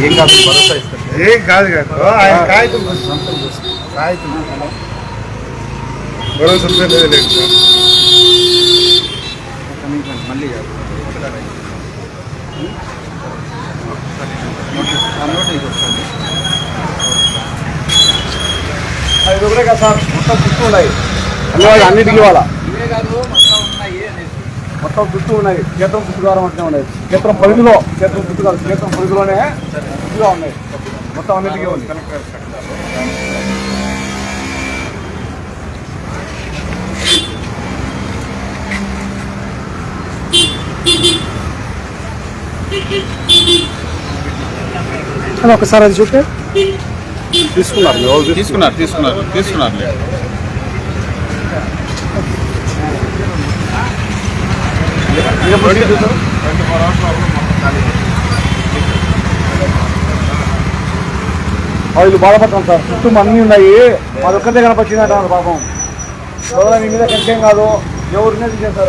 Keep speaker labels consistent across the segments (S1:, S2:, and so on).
S1: ఏం కాదు భరోసా ఇస్తారు
S2: ఏం కాదు కాదు ఆయన కాగితం కోసం కాగితం భరోసా లేదు లేదు సార్
S1: మళ్ళీ కాదు. ఆ
S2: ఒకటే కదా సార్ మొత్తం ఉన్నాయి అన్నిటికీ
S1: ఇవే కాదు మొత్తం
S2: చుట్టూ ఉన్నాయి. క్షేత్రం చుట్టుగారం అంటే ఉన్నాయి. క్షేత్రం పరిధిలో క్షేత్రం చుట్టుగారం క్షేత్రం పరిధిలోనే చుట్టుగా ఉన్నాయి. మొత్తం అన్నిటికీ ఉంది. ఒకసారి అది చూస్తే తీసుకున్నారు మీ వాళ్ళు
S1: తీసుకున్నారు. తీసుకున్నారు తీసుకున్నారు
S2: వాళ్ళు బాధపడతాం సార్. చుట్టూ అన్నీ ఉన్నాయి. మాది ఒక్కటే కనపచ్చిందట పాపం. ఎవరైనా మీ మీద కష్టం కాదు ఎవరినే మీద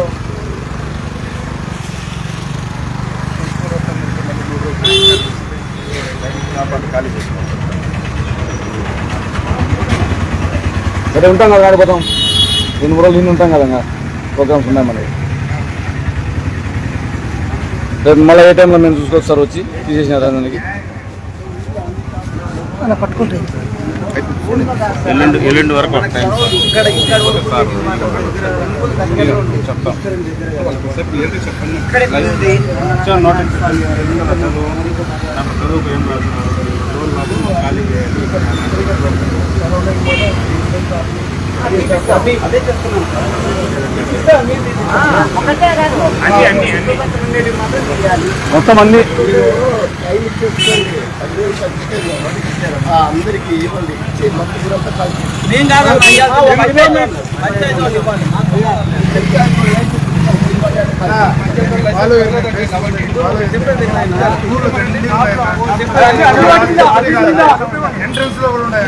S2: ఉంటాం కదా ఆడిపోతాం ఎన్ని మూడు రోజులు ఇన్ని ఉంటాం కదా ప్రోగ్రామ్స్ ఉన్నాయి మనకి రేపు మళ్ళీ ఏ టైంలో మేము చూసుకోవచ్చు సార్ వచ్చి తీసేసిన దానికి అలా పట్టుకుంటే.
S1: ఎల్లుండి ఎల్లుండి వరకు ఒక టైం సార్. చెప్తాం
S2: మొత్తం అన్ని.
S3: అందరికి ఇవ్వండి. ఇచ్చే మొత్తం కాల్చి
S1: నేను కాదు పంచాయతీ
S2: ఎంట్రన్స్లో కూడా ఉన్నాయి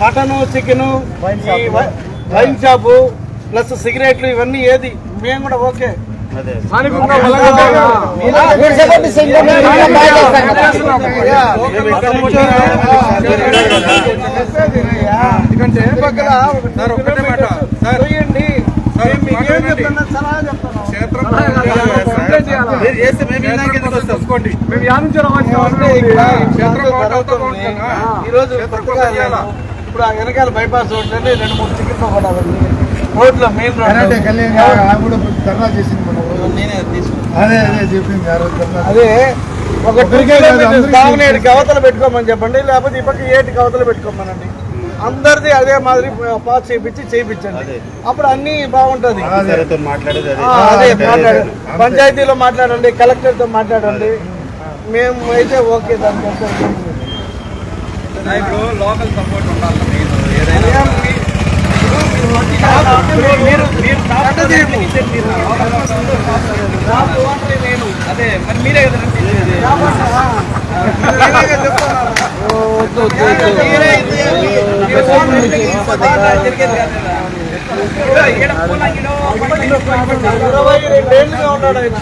S3: mutton chicken wine shop plus సిగరెట్లు ఇవన్నీ ఏది? మేము కూడా ఓకే. ఎందుకంటే పక్కన
S1: సార్, ఒకటే మాట. సార్.
S3: ఇప్పుడు ఆ వెనకాల బైపాస్ రోడ్ మూడు రోడ్లో మెయిన్ రోడ్
S2: ధర్నా చేసింది అదే అదే చెప్పింది ఆ రోజు ధర్నా.
S3: అదే ఒక టూ
S2: ఒకరికే కాదు,
S3: కిలోమీటర్స్
S2: అందరికీ
S3: తాగునేటి కవతలు పెట్టుకోమని చెప్పండి లేకపోతే ఈ పక్క ఏటి కవతలు పెట్టుకోమనండి. అందరిది అదే మాదిరి పాస్ చేయించి చేయించండి. అప్పుడు అన్ని బాగుంటది.
S2: అదే.
S3: మాట్లాడండి. పంచాయతీలో మాట్లాడండి కలెక్టర్తో మాట్లాడండి. మేము అయితే ఓకే దానికి
S1: ఇప్పుడు లోకల్ సపోర్ట్ ఉండాలి మెయిన్ ఏదైనా.
S3: మీరు మీరు
S1: అదే మరి మీరే కదా
S3: ఇరవై రెండేళ్ళుగా ఉన్నాడు ఆయన?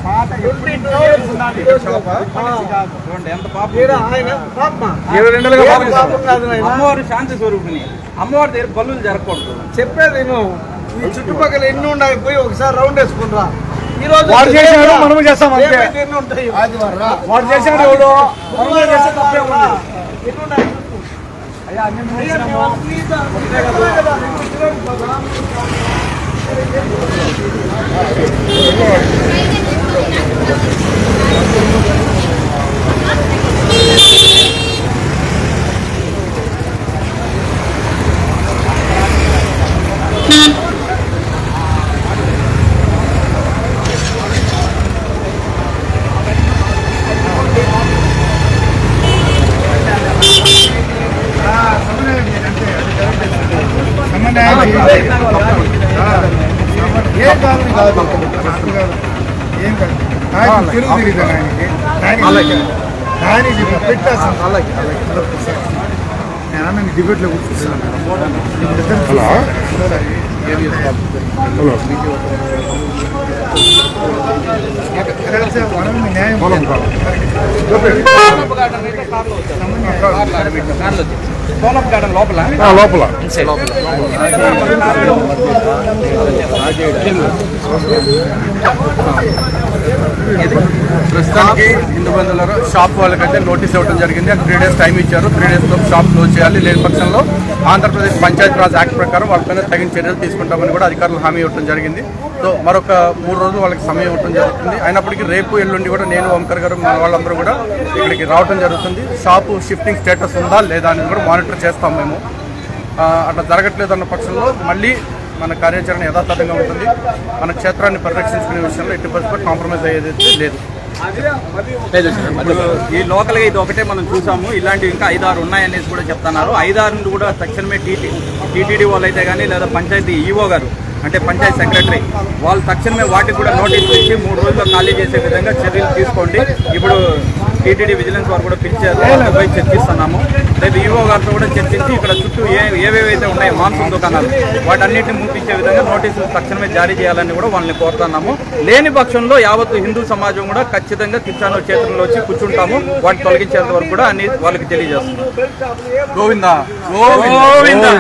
S2: ఇరవై రెండేళ్ళుగా పాపం
S3: కాదు నాయన.
S1: అమ్మవారి శాంతి స్వరూపిణి అమ్మవారి దగ్గర బల్లులు జరగకూడదు
S3: చెప్పేది నువ్వు ఈ చుట్టుపక్కల ఎన్ని ఉన్నాయి పోయి ఒకసారి రౌండ్ వేసుకుంటా ఈ రోజు
S2: వాడు మనము చేస్తాం అంతే.
S3: ఉంటాయి
S2: వాడు ఎవడు చేస్తే తప్పే
S3: ఉన్నాయి? అయ్యా,
S2: నాకు తెలుగు తెలియదు ఆయనకి దాని దాని చెప్పిన పెట్టాల్సింది లోపల?
S4: ప్రస్తుతానికి హిందూ బంధువుల షాప్ వాళ్ళకైతే నోటీస్ ఇవ్వడం జరిగింది. త్రీ డేస్ టైం ఇచ్చారు. త్రీ డేస్లో షాప్ క్లోజ్ చేయాలి. లేని పక్షంలో ఆంధ్రప్రదేశ్ పంచాయతీ రాజ్ యాక్ట్ ప్రకారం వాళ్ళపైన తగిన చర్యలు తీసుకుంటామని కూడా అధికారులు హామీ ఇవ్వడం జరిగింది. సో మరొక మూడు రోజులు వాళ్ళకి సమయం ఇవ్వడం జరుగుతుంది. అయినప్పటికీ రేపు ఎల్లుండి కూడా నేను ఓంకర్ గారు మన వాళ్ళందరూ కూడా ఇక్కడికి రావడం జరుగుతుంది. షాపు షిఫ్టింగ్ స్టేటస్ ఉందా లేదా అనేది కూడా మానిటర్ చేస్తాం మేము. అట్లా జరగట్లేదు అన్న పక్షంలో మళ్ళీ మన కార్యాచరణ యథాతథంగా ఉంటుంది. మన క్షేత్రాన్ని పరిరక్షించుకునే విషయంలో ఎట్టి పరిస్థితి కాంప్రమైజ్ అయ్యేది లేదు.
S1: లేదు ఈ లోకల్గా ఇది ఒకటే మనం చూసాము. ఇలాంటివి ఇంకా ఐదారు ఉన్నాయనేసి కూడా చెప్తున్నారు. ఐదారు కూడా తక్షణమే టీటీ టీటీడీ వాళ్ళు అయితే కానీ లేదా పంచాయతీ ఈఓ గారు అంటే పంచాయతీ సెక్రటరీ వాళ్ళు తక్షణమే వాటికి కూడా నోటీస్ ఇచ్చి మూడు రోజుల్లో ఖాళీ చేసే విధంగా చర్యలు తీసుకోండి. ఇప్పుడు టీటీడీ విజిలెన్స్ వారు కూడా పిలిచారు పోయి చర్చిస్తున్నాము. రేపు ఈఓ గారితో కూడా చర్చించి ఇక్కడ చుట్టూ ఏ ఏవేవైతే ఉన్నాయో మాంసం దుకాణాలు వాటన్నిటిని మూపించే విధంగా నోటీసులు తక్షణమే జారీ చేయాలని కూడా వాళ్ళని కోరుతున్నాము. లేని పక్షంలో యావత్తు హిందూ సమాజం కూడా ఖచ్చితంగా కిచ్చాను చేతుల్లో వచ్చి కూర్చుంటాము. వాటిని తొలగించేంత వరకు కూడా అన్ని వాళ్ళకి తెలియజేస్తున్నాం.
S4: గోవిందా.
S1: గోవిందా.